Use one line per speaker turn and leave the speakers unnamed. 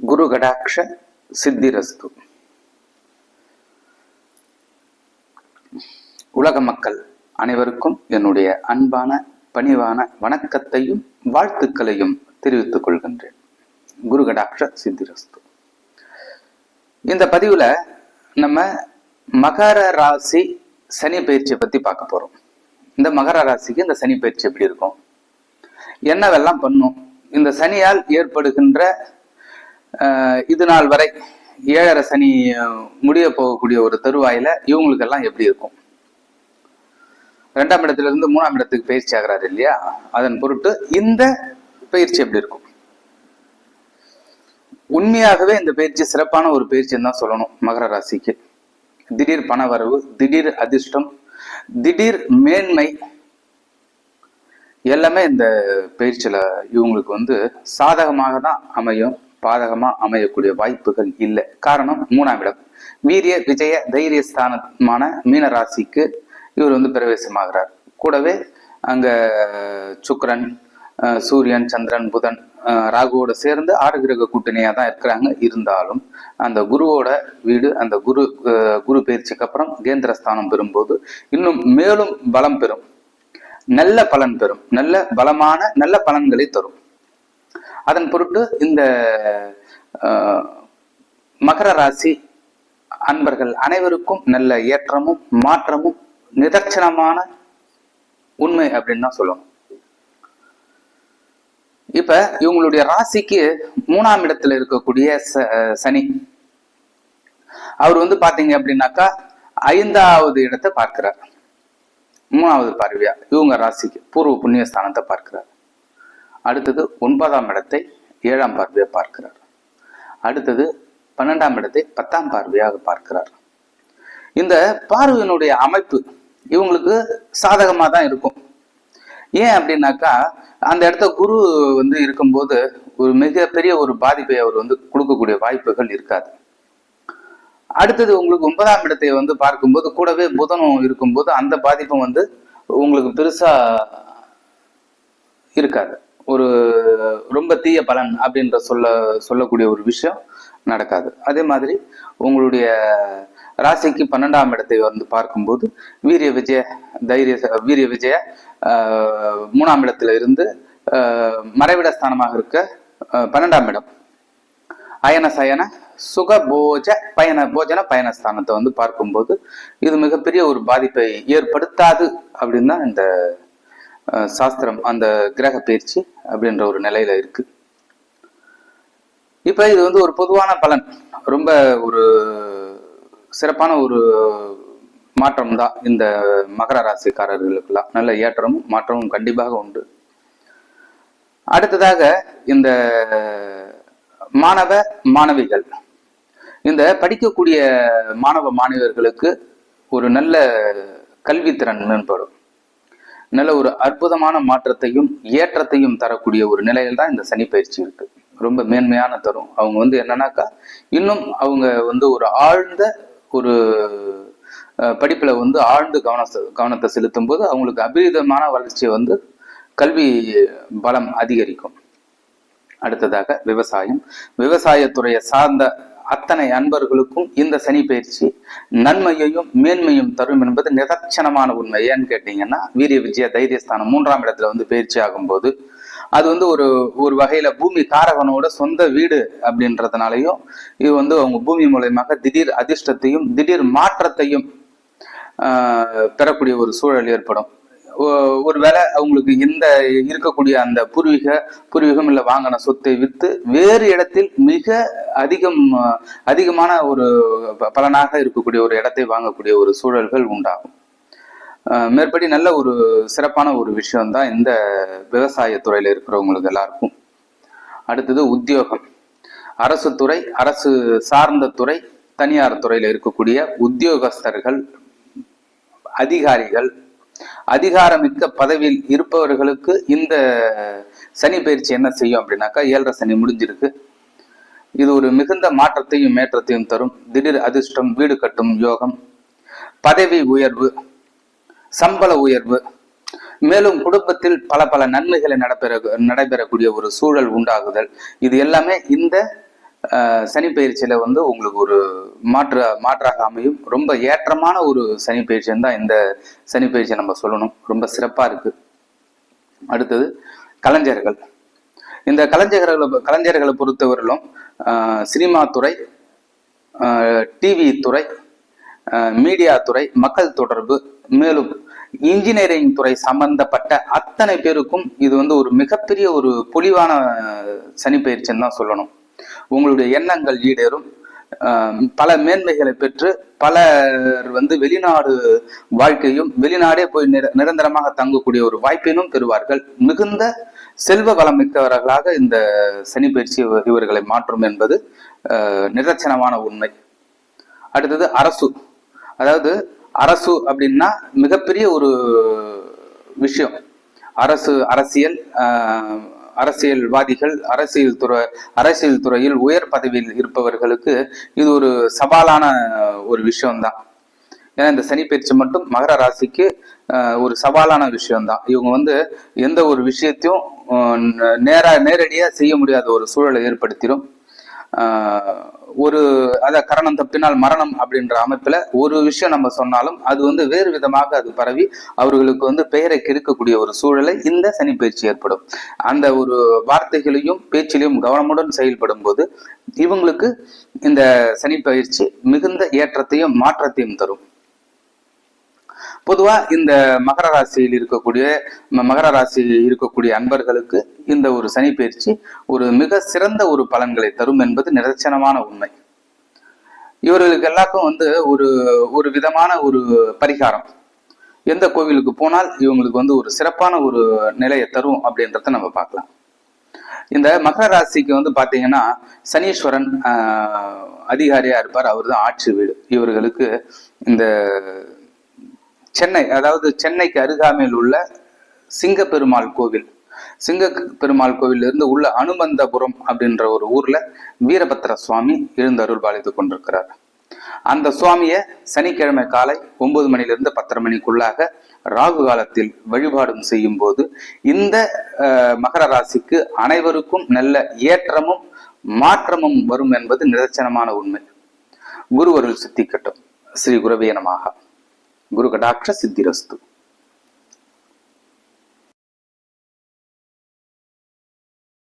குரு கடாட்ச சித்திரஸ்து உலக மக்கள் அனைவருக்கும் என்னுடைய அன்பான பணிவான வணக்கத்தையும் வாழ்த்துக்களையும் தெரிவித்துக் கொள்கின்றேன். குரு கடாட்ச சித்திரஸ்து. இந்த பதிவுல நம்ம மகர ராசி சனி பயிற்சியை பத்தி பார்க்க போறோம். இந்த மகர ராசிக்கு இந்த சனி பயிற்சி எப்படி இருக்கும்? என்னவெல்லாம் பண்ணும்? இந்த சனியால் ஏற்படுகின்ற இது நாள் வரை ஏழரை சனி முடிய போகக்கூடிய ஒரு தருவாயில இவங்களுக்கெல்லாம் எப்படி இருக்கும்? ரெண்டாம் இடத்துல இருந்து மூணாம் இடத்துக்கு பயிற்சி ஆகிறாரு இல்லையா? அதன் பொருட்டு இந்த பயிற்சி எப்படி இருக்கும்? உண்மையாகவே இந்த பயிற்சி சிறப்பான ஒரு பயிற்சின்னு தான் சொல்லணும் மகர ராசிக்கு. திடீர் பண வரவு திடீர் அதிர்ஷ்டம் திடீர் மேன்மை எல்லாமே இந்த பயிற்சியில இவங்களுக்கு வந்து சாதகமாக தான் அமையும். பாதகமா அமையக்கூடிய வாய்ப்புகள் இல்லை. காரணம் மூணாம் இடம். வீரிய விஜய தைரிய ஸ்தானமான மீன ராசிக்கு இவர் வந்து பிரவேசமாகிறார். கூடவே அங்க சுக்கரன் சூரியன் சந்திரன் புதன் ராகுவோட சேர்ந்து ஆறு கிரக கூட்டணியா தான் இருக்கிறாங்க. இருந்தாலும் அந்த குருவோட வீடு அந்த குரு குரு பயிற்சிக்கு அப்புறம் கேந்திர ஸ்தானம் பெறும்போது இன்னும் மேலும் பலம் பெறும். நல்ல பலன் பெறும் நல்ல பலமான நல்ல பலன்களை தரும். அதன் பொருட்டு இந்த மகர ராசி அன்பர்கள் அனைவருக்கும் நல்ல ஏற்றமும் மாற்றமும் நிதர்சனமான உண்மை அப்படின்னு தான் சொல்லணும். இப்ப இவங்களுடைய ராசிக்கு மூணாம் இடத்துல இருக்கக்கூடிய ச- சனி. அவர் வந்து பாத்தீங்க அப்படின்னாக்கா ஐந்தாவது இடத்தை பார்க்கிறார். மூணாவது பார்வையா? இவங்க ராசிக்கு பூர்வ புண்ணிய ஸ்தானத்தை பார்க்கிறார். அடுத்தது ஒன்பதாம் இடத்தை ஏழாம் பார்வையை பார்க்கிறார். அடுத்தது பன்னெண்டாம் இடத்தை பத்தாம் பார்வையாக பார்க்கிறார். இந்த பார்வையினுடைய அமைப்பு இவங்களுக்கு சாதகமாக தான் இருக்கும். ஏன் அப்படின்னாக்கா அந்த இடத்த குரு வந்து இருக்கும்போது ஒரு மிகப்பெரிய ஒரு பாதிப்பை அவர் வந்து கொடுக்கக்கூடிய வாய்ப்புகள் இருக்காது. அடுத்தது உங்களுக்கு ஒன்பதாம் இடத்தை வந்து பார்க்கும்போது கூடவே புதனும் இருக்கும்போது அந்த பாதிப்பும் வந்து உங்களுக்கு பெருசா இருக்காது. ஒரு ரொம்ப தீய பலன் அப்படின்ற சொல்ல சொல்லக்கூடிய ஒரு விஷயம் நடக்காது. அதே மாதிரி உங்களுடைய ராசிக்கு பன்னெண்டாம் இடத்தை வந்து பார்க்கும்போது வீரிய விஜய தைரிய வீரிய விஜய மூணாம் இடத்துல இருந்து மறைவிட ஸ்தானமாக இருக்க பன்னெண்டாம் இடம். அயன சயன சுக போஜ பயண போஜன பயணஸ்தானத்தை வந்து பார்க்கும்போது இது மிகப்பெரிய ஒரு பாதிப்பை ஏற்படுத்தாது அப்படின்னு தான் இந்த சாஸ்திரம் அந்த கிரக பயிற்சி அப்படின்ற ஒரு நிலையில இருக்கு. இப்ப இது வந்து ஒரு பொதுவான பலன். ரொம்ப ஒரு சிறப்பான ஒரு மாற்றம் தான் இந்த மகர ராசிக்காரர்களுக்கெல்லாம். நல்ல ஏற்றமும் மாற்றமும் கண்டிப்பாக உண்டு. அடுத்ததாக இந்த மாணவ மாணவிகள். இந்த படிக்கக்கூடிய மாணவ மாணவியர்களுக்கு ஒரு நல்ல கல்வித்திறன் மேம்படும். நல்ல ஒரு அற்புதமான மாற்றத்தையும் ஏற்றத்தையும் தரக்கூடிய ஒரு நிலையில் தான் இந்த சனி பயிற்சி இருக்கு. ரொம்ப மேன்மையான தரும். அவங்க வந்து என்னன்னாக்கா இன்னும் அவங்க வந்து ஒரு ஆழ்ந்த ஒரு படிப்புல வந்து ஆழ்ந்து கவன கவனத்தை செலுத்தும் போது அவங்களுக்கு அபரிதமான வளர்ச்சியை வந்து கல்வி பலம் அதிகரிக்கும். அடுத்ததாக விவசாயம். விவசாயத்துறையை சார்ந்த அத்தனை அன்பர்களுக்கும் இந்த சனி பயிற்சி நன்மையையும் மேன்மையும் தரும் என்பது நிதர்சனமான உண்மை. ஏன்னு கேட்டீங்கன்னா வீரிய விஜய தைரியஸ்தானம் மூன்றாம் இடத்துல வந்து பயிற்சி ஆகும்போது அது வந்து ஒரு ஒரு வகையில பூமி காரகனோட சொந்த வீடு அப்படின்றதுனாலையும் இது வந்து அவங்க பூமி மூலயமாக திடீர் அதிர்ஷ்டத்தையும் திடீர் மாற்றத்தையும் பெறக்கூடிய ஒரு சூழல் ஏற்படும். ஒரு ஒருவேளை அவங்களுக்கு இந்த இருக்கக்கூடிய அந்த பூர்வீக பூர்வீகம் இல்லை வாங்கின சொத்தை விற்று வேறு இடத்தில் மிக அதிகம் அதிகமான ஒரு ப- பலனாக இருக்கக்கூடிய ஒரு இடத்தை வாங்கக்கூடிய ஒரு சூழல்கள் உண்டாகும். மேற்படி நல்ல ஒரு சிறப்பான ஒரு விஷயம் தான் இந்த விவசாய துறையில் இருக்கிறவங்களுக்கு எல்லாருக்கும். அடுத்தது உத்தியோகம். அரசு துறை அரசு சார்ந்த துறை தனியார் துறையில் இருக்கக்கூடிய உத்தியோகஸ்தர்கள் அதிகாரிகள் அதிகாரமிக்க பதவியில் இருப்பவர்களுக்கு இந்த சனி பயிற்சி என்ன செய்யும் அப்படின்னாக்கா ஏழரை சனி முடிஞ்சிருக்கு. இது ஒரு மிகுந்த மாற்றத்தையும் மேற்றத்தையும் தரும். திடீர் அதிர்ஷ்டம் வீடு கட்டும் யோகம் பதவி உயர்வு சம்பள உயர்வு மேலும் குடும்பத்தில் பல பல நன்மைகளை நடைபெற நடைபெறக்கூடிய ஒரு சூழல் உண்டாகுதல். இது எல்லாமே இந்த சனி பயிற்சியில வந்து உங்களுக்கு ஒரு மாற்று மாற்றாக அமையும். ரொம்ப ஏற்றமான ஒரு சனி பயிற்சின்னு தான் இந்த சனி பயிற்சியை நம்ம சொல்லணும். ரொம்ப சிறப்பா இருக்கு. அடுத்தது கலைஞர்கள். இந்த கலைஞர்களை கலைஞர்களை பொறுத்தவரையிலும் சினிமா துறை டிவி துறை மீடியா துறை மக்கள் தொடர்பு மேலும் இன்ஜினியரிங் துறை சம்பந்தப்பட்ட அத்தனை பேருக்கும் இது வந்து ஒரு மிகப்பெரிய ஒரு பொலிவான சனி பயிற்சின்னு தான் சொல்லணும். உங்களுடைய எண்ணங்கள் ஈடேறும். பல மேன்மைகளை பெற்று பலர் வந்து வெளிநாடு வாழ்க்கையும் வெளிநாடே போய் நிர நிரந்தரமாக தங்கக்கூடிய ஒரு வாய்ப்பினும் பெறுவார்கள். மிகுந்த செல்வ வளம் மிக்கவர்களாக இந்த சனி பயிற்சி இவர்களை மாற்றும் என்பது நிதர்சனமான உண்மை. அடுத்தது அரசு. அதாவது அரசு அப்படின்னா மிகப்பெரிய ஒரு விஷயம். அரசு அரசியல் ஆஹ், அரசியல்வாதிகள் அரசியல் துறை அரசியல் துறையில் உயர் பதவியில் இருப்பவர்களுக்கு இது ஒரு சவாலான ஒரு விஷயம்தான். ஏன்னா இந்த சனி பயிற்சி மட்டும் மகர ராசிக்கு ஒரு சவாலான விஷயம்தான். இவங்க வந்து எந்த ஒரு விஷயத்தையும் நேரா நேரடியாக செய்ய முடியாத ஒரு சூழலை ஏற்படுத்திடும் ஒரு அத கரணம் தப்பினால் மரணம் அப்படின்ற அமைப்புல ஒரு விஷயம் நம்ம சொன்னாலும் அது வந்து வேறு விதமாக அது பரவி அவர்களுக்கு வந்து பெயரை கெடுக்கக்கூடிய ஒரு சூழலை இந்த சனி பயிற்சி ஏற்படும். அந்த ஒரு வார்த்தைகளையும் பேச்சிலையும் கவனமுடன் செயல்படும் போது இவங்களுக்கு இந்த சனி பயிற்சி மிகுந்த ஏற்றத்தையும் மாற்றத்தையும் தரும். பொதுவா இந்த மகர ராசியில் இருக்கக்கூடிய ம- மகர ராசியில் இருக்கக்கூடிய அன்பர்களுக்கு இந்த ஒரு சனி பயிற்சி ஒரு மிக சிறந்த ஒரு பலன்களை தரும் என்பது நிதர்சனமான உண்மை. இவர்களுக்கு எல்லாருக்கும் வந்து ஒரு ஒரு விதமான ஒரு பரிகாரம். எந்த கோவிலுக்கு போனால் இவங்களுக்கு வந்து ஒரு சிறப்பான ஒரு நிலையை தரும் அப்படின்றத நம்ம பார்க்கலாம். இந்த மகர ராசிக்கு வந்து பாத்தீங்கன்னா சனீஸ்வரன் அதிகாரியா இருப்பார். அவர் தான் ஆட்சி வீடு. இவர்களுக்கு இந்த சென்னை அதாவது சென்னைக்கு அருகாமையில் உள்ள சிங்க பெருமாள் கோவில். சிங்க பெருமாள் கோவிலிருந்து இருந்து உள்ள அனுமந்தபுரம் அப்படின்ற ஒரு ஊர்ல வீரபத்திர சுவாமி எழுந்தருள் பாலித்து கொண்டிருக்கிறார். அந்த சுவாமிய சனிக்கிழமை காலை ஒன்பது மணிலிருந்து பத்தரை மணிக்குள்ளாக ராகு காலத்தில் வழிபாடும் செய்யும் போது இந்த மகர ராசிக்கு அனைவருக்கும் நல்ல ஏற்றமும் மாற்றமும் வரும் என்பது நிதர்சனமான உண்மை. குருவருள் சித்திக்கட்டும். ஸ்ரீ குரவே நமாக குரு கடாட்ச சித்திரஸ்து